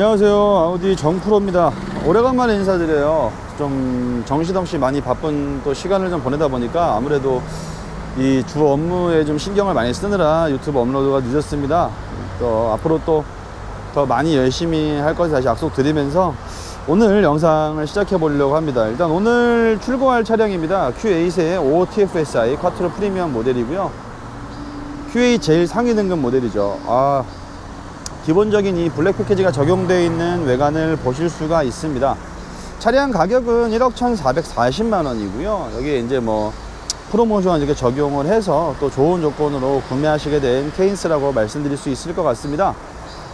안녕하세요. 아우디 정프로입니다. 오래간만에 인사드려요. 좀 정신없이 많이 바쁜 또 시간을 좀 보내다 보니까 아무래도 이 주 업무에 좀 신경을 많이 쓰느라 유튜브 업로드가 늦었습니다. 또 앞으로 또 더 많이 열심히 할 것을 다시 약속드리면서 오늘 영상을 시작해 보려고 합니다. 일단 오늘 출고할 차량입니다. Q8의 OTFSI 쿼트로 프리미엄 모델이고요. Q8 제일 상위 등급 모델이죠. 아 기본적인 이 블랙 패키지가 적용되어 있는 외관을 보실 수가 있습니다. 차량 가격은 1억 1,440만 원이고요. 여기에 이제 뭐 프로모션 이렇게 적용을 해서 또 좋은 조건으로 구매하시게 된 케이스라고 말씀드릴 수 있을 것 같습니다.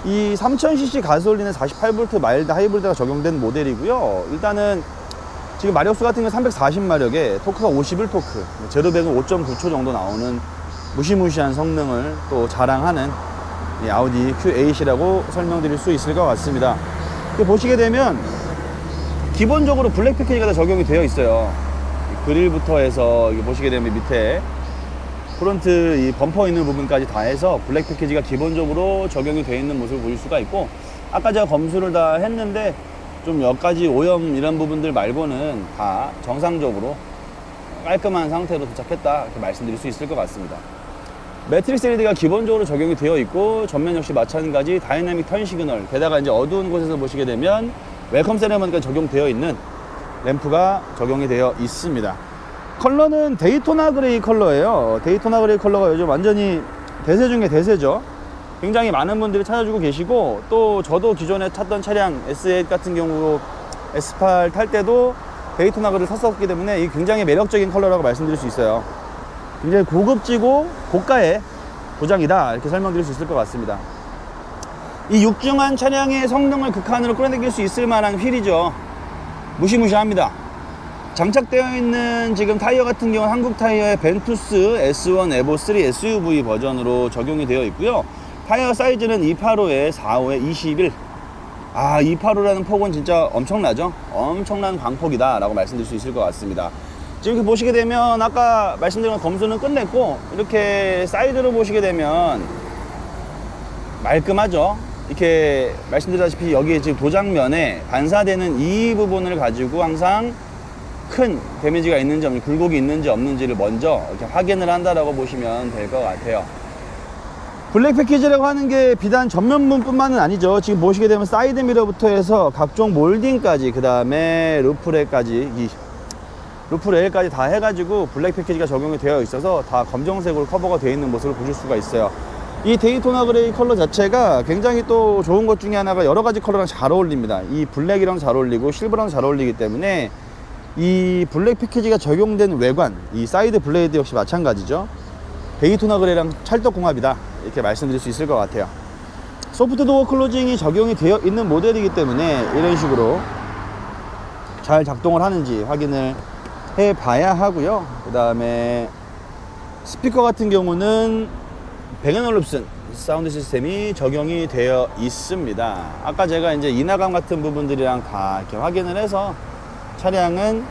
이 3000cc 가솔린의 48V 마일드 하이브리드가 적용된 모델이고요. 일단은 지금 마력수 같은 경우 340마력에 토크가 51토크, 제로백은 5.9초 정도 나오는 무시무시한 성능을 또 자랑하는 이 아우디 Q8이라고 설명드릴 수 있을 것 같습니다. 보시게 되면 기본적으로 블랙 패키지가 다 적용이 되어 있어요. 이 그릴부터 해서 보시게 되면 밑에 프론트 이 범퍼 있는 부분까지 다 해서 블랙 패키지가 기본적으로 적용이 되어 있는 모습을 보실 수가 있고 아까 제가 검수를 다 했는데 좀 몇 가지 오염 이런 부분들 말고는 다 정상적으로 깔끔한 상태로 도착했다 이렇게 말씀드릴 수 있을 것 같습니다. 매트릭스 LED가 기본적으로 적용이 되어 있고 전면 역시 마찬가지 다이나믹 턴 시그널. 게다가 이제 어두운 곳에서 보시게 되면 웰컴 세레머니가 적용되어 있는 램프가 적용이 되어 있습니다. 컬러는 데이토나 그레이 컬러예요. 데이토나 그레이 컬러가 요즘 완전히 대세 중에 대세죠. 굉장히 많은 분들이 찾아주고 계시고 또 저도 기존에 탔던 차량 S8 같은 경우 S8 탈 때도 데이토나 그를 탔었기 때문에 이 굉장히 매력적인 컬러라고 말씀드릴 수 있어요 굉장히 고급지고 고가의 도장이다. 이렇게 설명드릴 수 있을 것 같습니다. 이 육중한 차량의 성능을 극한으로 끌어내길 수 있을 만한 휠이죠. 무시무시합니다. 장착되어 있는 지금 타이어 같은 경우는 한국 타이어의 벤투스 S1 에보 3 SUV 버전으로 적용이 되어 있고요. 타이어 사이즈는 285에 45에 21 아, 285라는 폭은 진짜 엄청나죠? 엄청난 광폭이다 라고 말씀드릴 수 있을 것 같습니다 이렇게 보시게 되면 아까 말씀드린 검수는 끝냈고 이렇게 사이드로 보시게 되면 말끔하죠? 이렇게 말씀드렸다시피 여기에 지금 도장면에 반사되는 이 부분을 가지고 항상 큰 데미지가 있는지 없는지 굴곡이 있는지 없는지를 먼저 이렇게 확인을 한다라고 보시면 될 것 같아요. 블랙 패키지라고 하는 게 비단 전면문뿐만은 아니죠. 지금 보시게 되면 사이드 미러부터 해서 각종 몰딩까지 그 다음에 루프레까지 이 루프 레일까지 다 해가지고 블랙 패키지가 적용이 되어 있어서 다 검정색으로 커버가 되어 있는 모습을 보실 수가 있어요. 이 데이토나 그레이 컬러 자체가 굉장히 또 좋은 것 중에 하나가 여러 가지 컬러랑 잘 어울립니다. 이 블랙이랑 잘 어울리고 실버랑 잘 어울리기 때문에 이 블랙 패키지가 적용된 외관, 이 사이드 블레이드 역시 마찬가지죠. 데이토나 그레이랑 찰떡궁합이다. 이렇게 말씀드릴 수 있을 것 같아요. 소프트 도어 클로징이 적용이 되어 있는 모델이기 때문에 이런 식으로 잘 작동을 하는지 확인을 해 봐야 하고요. 그 다음에 스피커 같은 경우는 백앤올룹슨 사운드 시스템이 적용이 되어 있습니다. 아까 제가 이제 인화감 같은 부분들이랑 다 이렇게 확인을 해서 차량은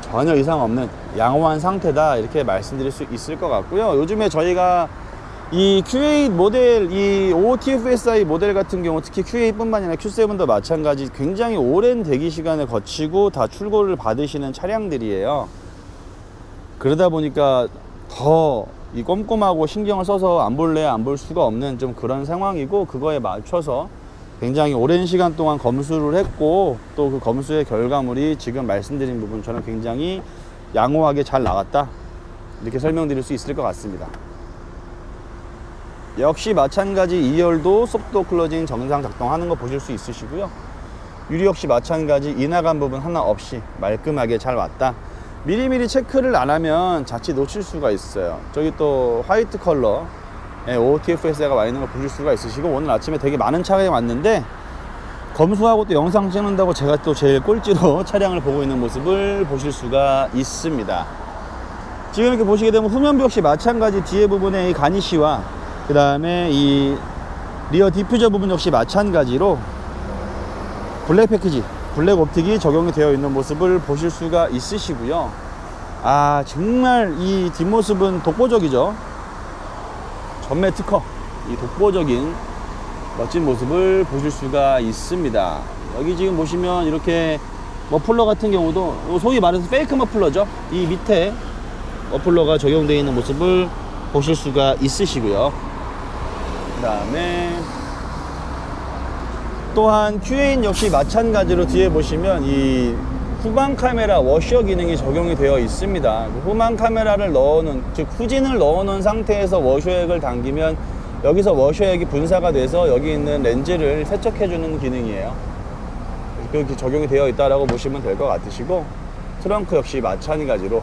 전혀 이상 없는 양호한 상태다 이렇게 말씀드릴 수 있을 것 같고요. 요즘에 저희가 이 Q8 모델, 이 OTFSI 모델 같은 경우 특히 Q8뿐만 아니라 Q7도 마찬가지 굉장히 오랜 대기 시간을 거치고 다 출고를 받으시는 차량들이에요. 그러다 보니까 더 이 꼼꼼하고 신경을 써서 안 볼래 안볼 수가 없는 좀 그런 상황이고 그거에 맞춰서 굉장히 오랜 시간 동안 검수를 했고 또 그 검수의 결과물이 지금 말씀드린 부분처럼 굉장히 양호하게 잘 나왔다 이렇게 설명드릴 수 있을 것 같습니다. 역시 마찬가지 2열도 소프트 클로징 정상 작동하는 거 보실 수 있으시고요. 유리 역시 마찬가지 인화감 부분 하나 없이 말끔하게 잘 왔다. 미리미리 체크를 안 하면 자칫 놓칠 수가 있어요. 저기 또 화이트 컬러 예, OTFS가 와 있는 거 보실 수가 있으시고 오늘 아침에 되게 많은 차량이 왔는데 검수하고 또 영상 찍는다고 제가 또 제일 꼴찌로 차량을 보고 있는 모습을 보실 수가 있습니다. 지금 이렇게 보시게 되면 후면부 역시 마찬가지 뒤에 부분에 이 가니쉬와 그 다음에 이 리어 디퓨저 부분 역시 마찬가지로 블랙 패키지, 블랙 옵틱이 적용이 되어 있는 모습을 보실 수가 있으시고요. 아, 정말 이 뒷모습은 독보적이죠. 전매 특허, 이 독보적인 멋진 모습을 보실 수가 있습니다. 여기 지금 보시면 이렇게 머플러 같은 경우도 소위 말해서 페이크 머플러죠. 이 밑에 머플러가 적용되어 있는 모습을 보실 수가 있으시고요. 그 다음에 또한 QA인 역시 마찬가지로 뒤에 보시면 이 후방 카메라 워셔 기능이 적용이 되어 있습니다. 그 후방 카메라를 넣어놓은 즉 후진을 넣어놓은 상태에서 워셔액을 당기면 여기서 워셔액이 분사가 돼서 여기 있는 렌즈를 세척해주는 기능이에요. 그렇게 적용이 되어 있다라고 보시면 될 것 같으시고 트렁크 역시 마찬가지로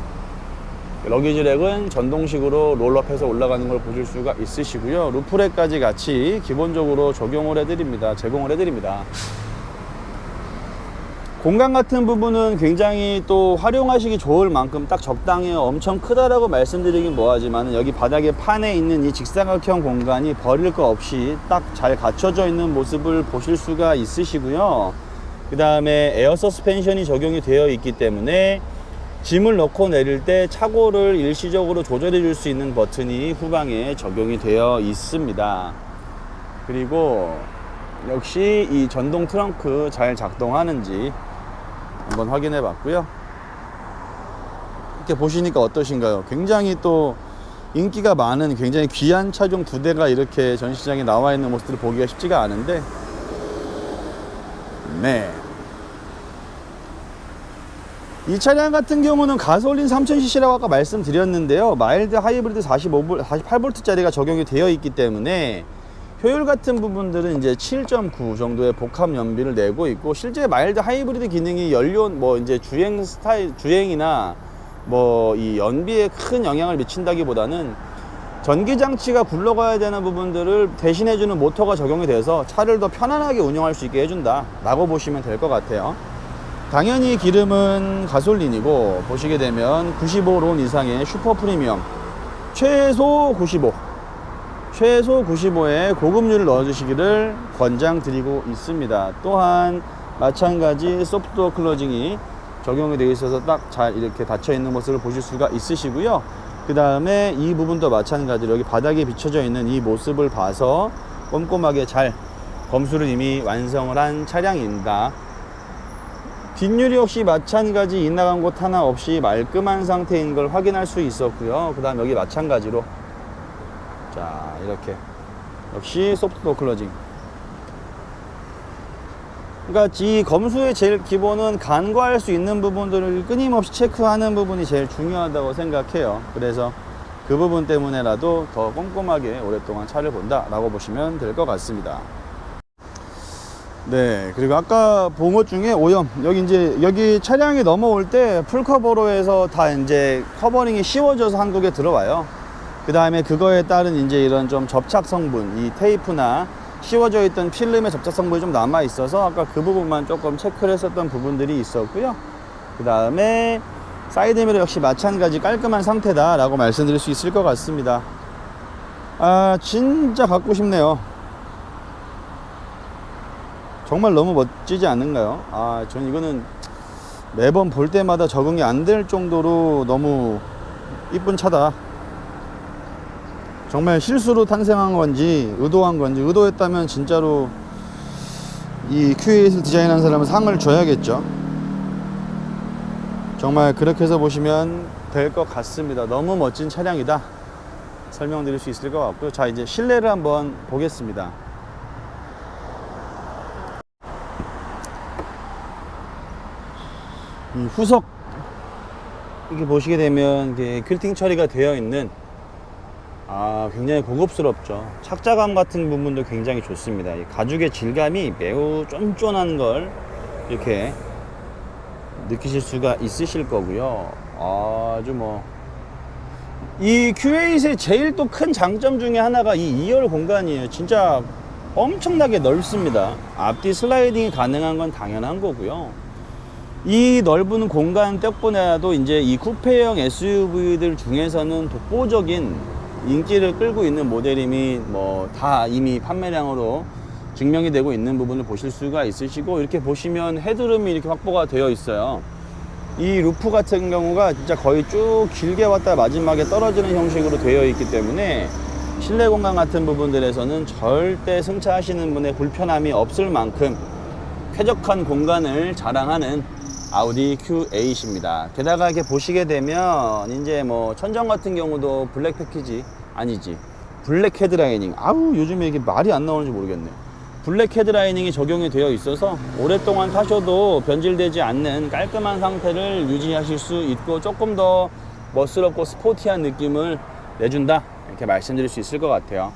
러기지렉은 전동식으로 롤업해서 올라가는 걸 보실 수가 있으시고요. 루프렉까지 같이 기본적으로 적용을 해드립니다. 제공을 해드립니다. 공간 같은 부분은 굉장히 또 활용하시기 좋을 만큼 딱 적당히 엄청 크다라고 말씀드리긴 뭐하지만 여기 바닥에 판에 있는 이 직사각형 공간이 버릴 거 없이 딱 잘 갖춰져 있는 모습을 보실 수가 있으시고요. 그 다음에 에어 서스펜션이 적용이 되어 있기 때문에 짐을 넣고 내릴 때 차고를 일시적으로 조절해 줄 수 있는 버튼이 후방에 적용이 되어 있습니다. 그리고 역시 이 전동 트렁크 잘 작동하는지 한번 확인해 봤고요. 이렇게 보시니까 어떠신가요? 굉장히 또 인기가 많은 굉장히 귀한 차종 두 대가 이렇게 전시장에 나와 있는 모습들을 보기가 쉽지가 않은데 네. 이 차량 같은 경우는 가솔린 3000cc라고 아까 말씀드렸는데요. 마일드 하이브리드 45V, 48V짜리가 적용이 되어 있기 때문에 효율 같은 부분들은 이제 7.9 정도의 복합 연비를 내고 있고 실제 마일드 하이브리드 기능이 연료 뭐 이제 주행 스타일 주행이나 뭐 이 연비에 큰 영향을 미친다기보다는 전기 장치가 굴러가야 되는 부분들을 대신해 주는 모터가 적용이 돼서 차를 더 편안하게 운영할 수 있게 해준다 라고 보시면 될 것 같아요. 당연히 기름은 가솔린이고 보시게 되면 95론 이상의 슈퍼 프리미엄 최소 95 최소 95에 고급류를 넣어주시기를 권장드리고 있습니다. 또한 마찬가지 소프트웨어 클로징이 적용이 되어 있어서 딱 잘 이렇게 닫혀 있는 모습을 보실 수가 있으시고요. 그 다음에 이 부분도 마찬가지로 여기 바닥에 비춰져 있는 이 모습을 봐서 꼼꼼하게 잘 검수를 이미 완성을 한 차량입니다. 뒷유리 역시 마찬가지 이나간 곳 하나 없이 말끔한 상태인 걸 확인할 수 있었고요. 그 다음 여기 마찬가지로 자 이렇게. 역시 소프트웨어 클로징. 그러니까 이 검수의 제일 기본은 간과할 수 있는 부분들을 끊임없이 체크하는 부분이 제일 중요하다고 생각해요. 그래서 그 부분 때문에라도 더 꼼꼼하게 오랫동안 차를 본다라고 보시면 될 것 같습니다 네 그리고 아까 본 것 중에 오염 여기 이제 여기 차량이 넘어올 때 풀커버로 해서 다 이제 커버링이 씌워져서 한국에 들어와요 그 다음에 그거에 따른 이제 이런 좀 접착 성분, 이 테이프나 씌워져 있던 필름의 접착 성분이 좀 남아 있어서 아까 그 부분만 조금 체크를 했었던 부분들이 있었고요. 그 다음에 사이드미러 역시 마찬가지 깔끔한 상태다 라고 말씀드릴 수 있을 것 같습니다. 아, 진짜 갖고 싶네요. 정말 너무 멋지지 않는가요? 아, 전 이거는 매번 볼 때마다 적응이 안 될 정도로 너무 이쁜 차다. 정말 실수로 탄생한 건지 의도한 건지 의도했다면 진짜로 이 Q8을 디자인한 사람은 상을 줘야겠죠. 정말 그렇게 해서 보시면 될 것 같습니다. 너무 멋진 차량이다. 설명드릴 수 있을 것 같고요. 자, 이제 실내를 한번 보겠습니다. 이 후석 이렇게 보시게 되면 이게 퀼팅 처리가 되어 있는 아, 굉장히 고급스럽죠. 착자감 같은 부분도 굉장히 좋습니다. 이 가죽의 질감이 매우 쫀쫀한 걸 이렇게 느끼실 수가 있으실 거고요. 아주 뭐. 이 Q8의 제일 또 큰 장점 중에 하나가 이 2열 공간이에요. 진짜 엄청나게 넓습니다. 앞뒤 슬라이딩이 가능한 건 당연한 거고요. 이 넓은 공간 때문에라도 이제 이 쿠페형 SUV들 중에서는 독보적인 인기를 끌고 있는 모델임이 뭐 다 이미 판매량으로 증명이 되고 있는 부분을 보실 수가 있으시고 이렇게 보시면 헤드룸이 이렇게 확보가 되어 있어요. 이 루프 같은 경우가 진짜 거의 쭉 길게 왔다 마지막에 떨어지는 형식으로 되어 있기 때문에 실내 공간 같은 부분들에서는 절대 승차하시는 분의 불편함이 없을 만큼 쾌적한 공간을 자랑하는 아우디 Q8입니다. 게다가 이렇게 보시게 되면 이제 뭐 천정 같은 경우도 블랙 패키지 아니지 블랙 헤드라이닝 아우 요즘에 이게 말이 안 나오는지 모르겠네. 블랙 헤드라이닝이 적용이 되어 있어서 오랫동안 타셔도 변질되지 않는 깔끔한 상태를 유지하실 수 있고 조금 더 멋스럽고 스포티한 느낌을 내준다 이렇게 말씀드릴 수 있을 것 같아요.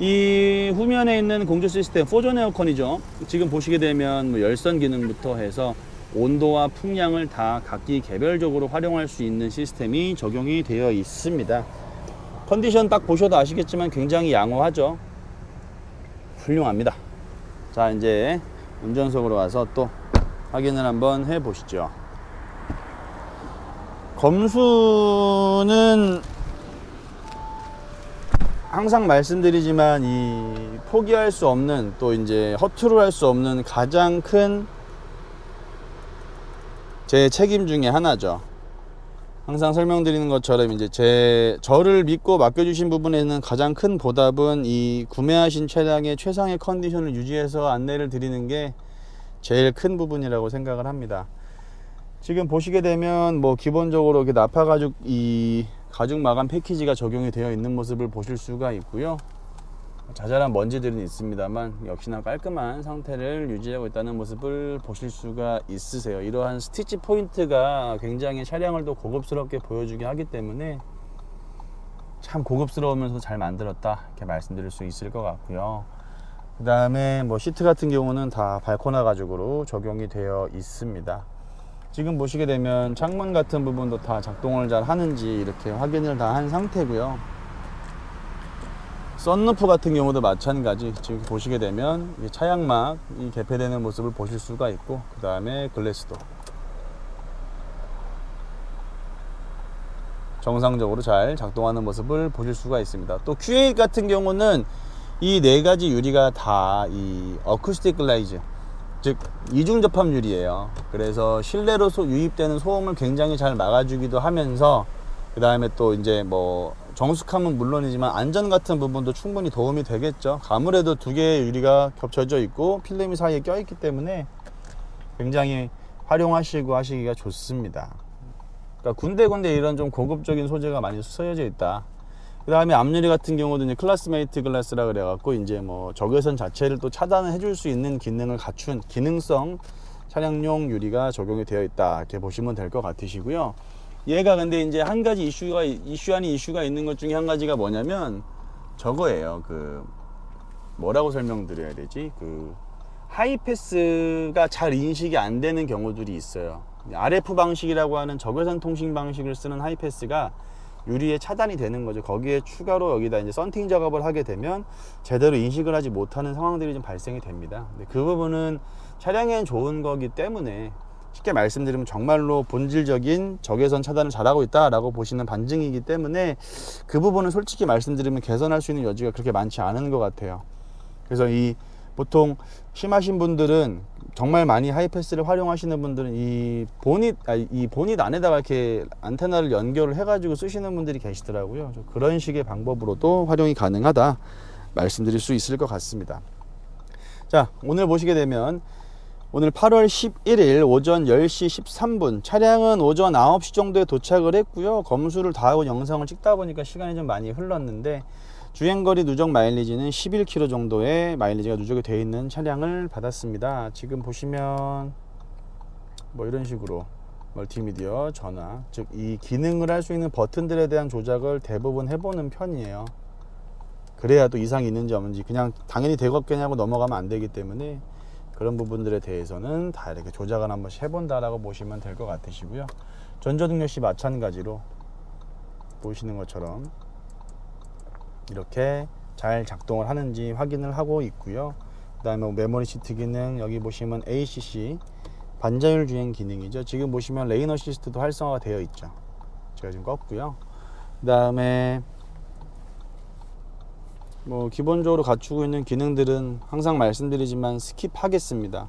이 후면에 있는 공조 시스템 포존 에어컨이죠. 지금 보시게 되면 뭐 열선 기능부터 해서 온도와 풍량을 다 각기 개별적으로 활용할 수 있는 시스템이 적용이 되어 있습니다. 컨디션 딱 보셔도 아시겠지만 굉장히 양호하죠. 훌륭합니다. 자, 이제 운전석으로 와서 또 확인을 한번 해 보시죠. 검수는 항상 말씀드리지만 이 포기할 수 없는 또 이제 허투루 할 수 없는 가장 큰 제 책임 중에 하나죠. 항상 설명드리는 것처럼 이제 제 저를 믿고 맡겨주신 부분에는 가장 큰 보답은 이 구매하신 차량의 최상의 컨디션을 유지해서 안내를 드리는 게 제일 큰 부분이라고 생각을 합니다. 지금 보시게 되면 뭐 기본적으로 이렇게 나파 가죽 이 가죽 마감 패키지가 적용이 되어 있는 모습을 보실 수가 있고요. 자잘한 먼지들은 있습니다만 역시나 깔끔한 상태를 유지하고 있다는 모습을 보실 수가 있으세요. 이러한 스티치 포인트가 굉장히 차량을 또 고급스럽게 보여주게 하기 때문에 참 고급스러우면서 잘 만들었다 이렇게 말씀드릴 수 있을 것 같고요. 그 다음에 뭐 시트 같은 경우는 다 발코나 가죽으로 적용이 되어 있습니다. 지금 보시게 되면 창문 같은 부분도 다 작동을 잘 하는지 이렇게 확인을 다 한 상태고요. 썬루프 같은 경우도 마찬가지. 지금 보시게 되면 이 차양막이 개폐되는 모습을 보실 수가 있고 그 다음에 글래스도. 정상적으로 잘 작동하는 모습을 보실 수가 있습니다. 또 Q8 같은 경우는 이 네 가지 유리가 다 이 어쿠스틱 글라이즈 즉 이중 접합 유리예요. 그래서 실내로 소, 유입되는 소음을 굉장히 잘 막아주기도 하면서 그 다음에 또 이제 뭐 정숙함은 물론이지만 안전 같은 부분도 충분히 도움이 되겠죠. 아무래도 두 개의 유리가 겹쳐져 있고 필름이 사이에 껴 있기 때문에 굉장히 활용하시고 하시기가 좋습니다. 그러니까 군데군데 이런 좀 고급적인 소재가 많이 쓰여져 있다. 그 다음에 앞유리 같은 경우도 이제 클래스메이트 글라스라 그래갖고 이제 뭐 적외선 자체를 또 차단을 해줄 수 있는 기능을 갖춘 기능성 차량용 유리가 적용이 되어 있다. 이렇게 보시면 될 것 같으시고요. 얘가 근데 이제 한 가지 이슈가 이슈 아닌 이슈가 있는 것 중에 한 가지가 뭐냐면 저거예요. 그 뭐라고 설명드려야 되지? 그 하이패스가 잘 인식이 안 되는 경우들이 있어요. RF 방식이라고 하는 적외선 통신 방식을 쓰는 하이패스가 유리에 차단이 되는 거죠. 거기에 추가로 여기다 이제 썬팅 작업을 하게 되면 제대로 인식을 하지 못하는 상황들이 좀 발생이 됩니다. 근데 그 부분은 차량엔 좋은 거기 때문에 쉽게 말씀드리면 정말로 본질적인 적외선 차단을 잘하고 있다라고 보시는 반증이기 때문에 그 부분은 솔직히 말씀드리면 개선할 수 있는 여지가 그렇게 많지 않은 것 같아요. 그래서 이 보통 심하신 분들은 정말 많이 하이패스를 활용하시는 분들은 이 보닛 아, 이 안에다가 이렇게 안테나를 연결을 해가지고 쓰시는 분들이 계시더라고요. 그런 식의 방법으로도 활용이 가능하다 말씀드릴 수 있을 것 같습니다. 자 오늘 보시게 되면 오늘 8월 11일 오전 10시 13분. 차량은 오전 9시 정도에 도착을 했고요. 검수를 다 하고 영상을 찍다 보니까 시간이 좀 많이 흘렀는데 주행거리 누적 마일리지는 11km 정도의 마일리지가 누적이 되어 있는 차량을 받았습니다. 지금 보시면 뭐 이런 식으로 멀티미디어 전화 즉 이 기능을 할 수 있는 버튼들에 대한 조작을 대부분 해보는 편이에요. 그래야 또 이상이 있는지 없는지 그냥 당연히 하고 넘어가면 안 되기 때문에 그런 부분들에 대해서는 다 이렇게 조작을 한 번씩 해본다라고 보시면 될 것 같으시고요. 전조등 역시 마찬가지로 보시는 것처럼 이렇게 잘 작동을 하는지 확인을 하고 있고요. 그 다음에 뭐 메모리 시트 기능 여기 보시면 ACC 반자율 주행 기능이죠. 지금 보시면 레인 어시스트도 활성화가 되어 있죠. 제가 지금 껐고요. 그 다음에 뭐 기본적으로 갖추고 있는 기능들은 항상 말씀드리지만 스킵하겠습니다.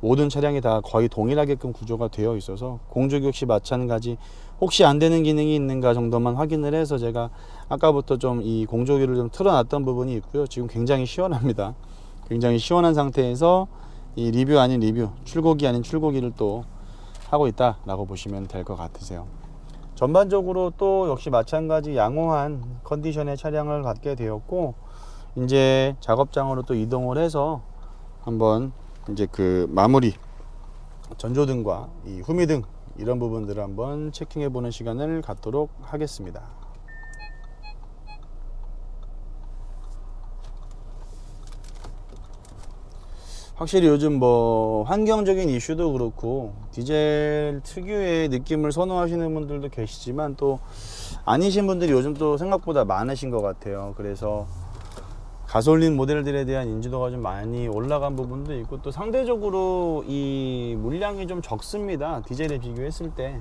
모든 차량이 다 거의 동일하게끔 구조가 되어 있어서 공조기 역시 마찬가지 혹시 안 되는 기능이 있는가 정도만 확인을 해서 제가 아까부터 좀 이 공조기를 좀 틀어놨던 부분이 있고요. 지금 굉장히 시원합니다. 굉장히 시원한 상태에서 이 리뷰 아닌 리뷰, 출고기 아닌 출고기를 또 하고 있다 라고 보시면 될 것 같으세요. 전반적으로 또 역시 마찬가지 양호한 컨디션의 차량을 갖게 되었고 이제 작업장으로 또 이동을 해서 한번 이제 그 마무리 전조등과 이 후미등 이런 부분들을 한번 체킹해 보는 시간을 갖도록 하겠습니다. 확실히 요즘 뭐 환경적인 이슈도 그렇고 디젤 특유의 느낌을 선호하시는 분들도 계시지만 또 아니신 분들이 요즘 또 생각보다 많으신 것 같아요. 그래서 가솔린 모델들에 대한 인지도가 좀 많이 올라간 부분도 있고 또 상대적으로 이 물량이 좀 적습니다. 디젤에 비교했을 때.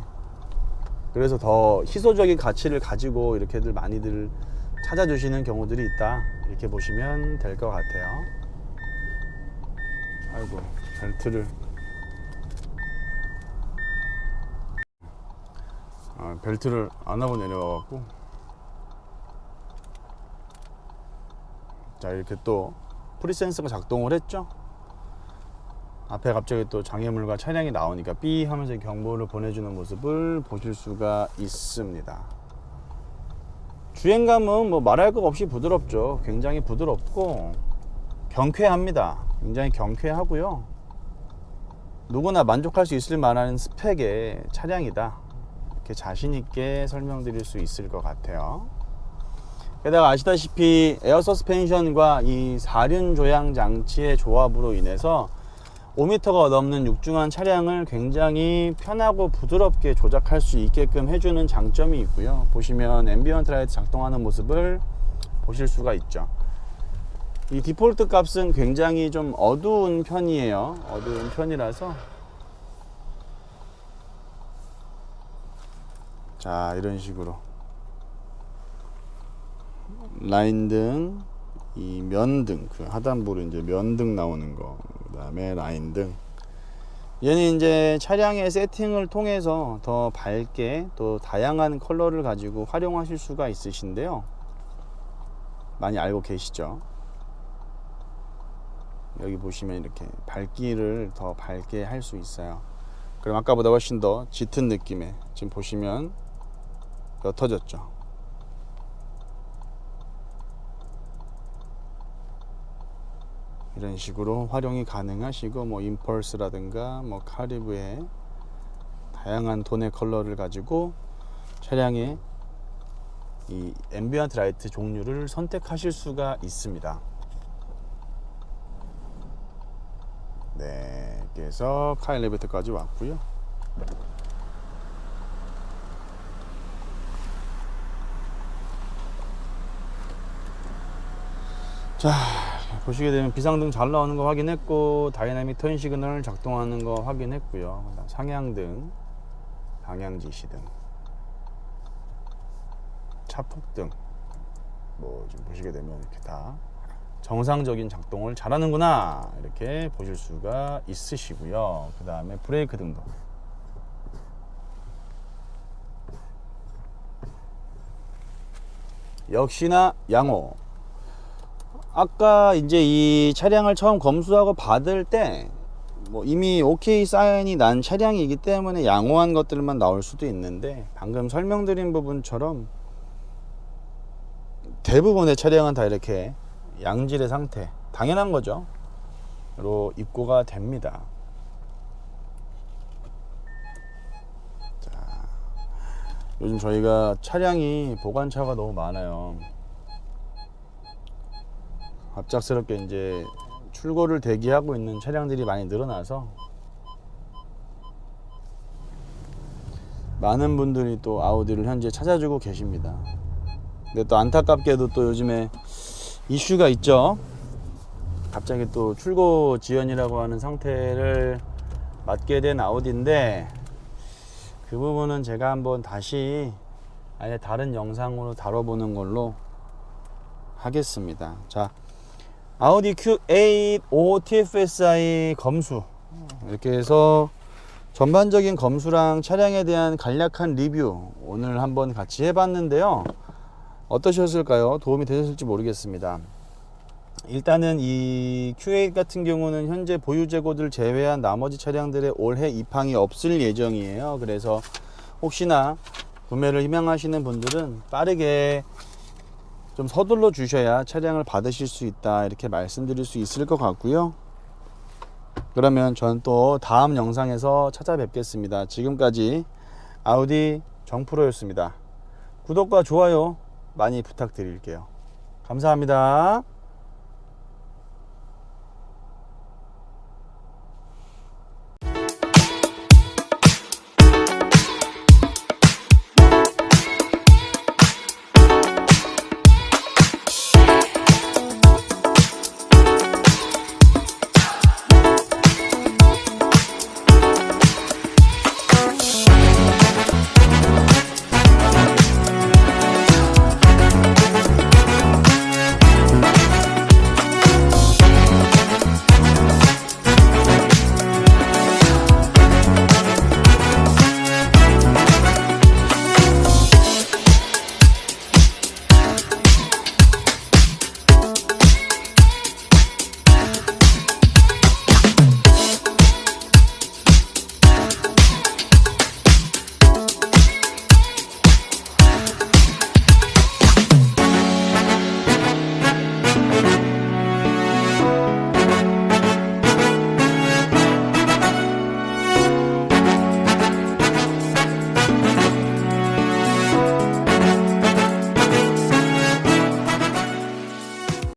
그래서 더 희소적인 가치를 가지고 이렇게들 많이들 찾아주시는 경우들이 있다. 이렇게 보시면 될 것 같아요. 아이고 벨트를. 아, 벨트를 안 하고 내려와 갖고. 자 이렇게 또 프리센서가 작동을 했죠? 앞에 갑자기 또 장애물과 차량이 나오니까 삐 하면서 경보를 보내주는 모습을 보실 수가 있습니다. 주행감은 뭐 말할 것 없이 부드럽죠. 굉장히 부드럽고 경쾌합니다 굉장히 경쾌하고요 누구나 만족할 수 있을 만한 스펙의 차량이다 이렇게 자신 있게 설명드릴 수 있을 것 같아요 게다가 아시다시피 에어 서스펜션과 이 사륜 조향 장치의 조합으로 인해서 5m가 넘는 육중한 차량을 굉장히 편하고 부드럽게 조작할 수 있게끔 해주는 장점이 있고요. 보시면 앰비언트 라이트 작동하는 모습을 보실 수가 있죠. 이 디폴트 값은 굉장히 좀 어두운 편이에요. 어두운 편이라서 자 이런 식으로 라인등, 이 면등, 그 하단부로 이제 면등 나오는 거, 그 다음에 라인등. 얘는 이제 차량의 세팅을 통해서 더 밝게 또 다양한 컬러를 가지고 활용하실 수가 있으신데요. 많이 알고 계시죠? 여기 보시면 이렇게 밝기를 더 밝게 할 수 있어요. 그럼 아까보다 훨씬 더 짙은 느낌의 지금 보시면 옅어졌죠. 이런 식으로 활용이 가능하시고 뭐 임펄스라든가 뭐 카리브의 다양한 톤의 컬러를 가지고 차량의 이 앰비언트 라이트 종류를 선택하실 수가 있습니다. 네, 그래서 카 엘리베이터까지 왔고요. 자, 보시게 되면 비상등 잘 나오는 거 확인했고 다이나믹 턴 시그널 작동하는 거 확인했고요. 상향등, 방향 지시등, 차폭등 뭐 지금 보시게 되면 이렇게 다 정상적인 작동을 잘하는구나 이렇게 보실 수가 있으시고요. 그 다음에 브레이크 등도 역시나 양호. 아까 이제 이 차량을 처음 검수하고 받을 때 뭐 이미 오케이 사인이 난 차량이기 때문에 양호한 것들만 나올 수도 있는데 방금 설명드린 부분처럼 대부분의 차량은 다 이렇게 양질의 상태. 당연한 거죠. 로 입고가 됩니다. 자, 요즘 저희가 차량이 보관차가 너무 많아요. 갑작스럽게 이제 출고를 대기하고 있는 차량들이 많이 늘어나서 많은 분들이 또 아우디를 현재 찾아주고 계십니다. 근데 또 안타깝게도 또 요즘에 이슈가 있죠. 갑자기 또 출고 지연이라고 하는 상태를 맞게 된 아우디인데 그 부분은 제가 한번 다시 아예 다른 영상으로 다뤄보는 걸로 하겠습니다. 자, 아우디 Q8 5 TFSI 검수 이렇게 해서 전반적인 검수랑 차량에 대한 간략한 리뷰 오늘 한번 같이 해봤는데요. 어떠셨을까요? 도움이 되셨을지 모르겠습니다. 일단은 이 Q8 같은 경우는 현재 보유 재고들 제외한 나머지 차량들의 올해 입항이 없을 예정이에요. 그래서 혹시나 구매를 희망하시는 분들은 빠르게 좀 서둘러 주셔야 차량을 받으실 수 있다 이렇게 말씀드릴 수 있을 것 같고요. 그러면 전 또 다음 영상에서 찾아뵙겠습니다. 지금까지 아우디 정프로였습니다. 구독과 좋아요 많이 부탁드릴게요. 감사합니다.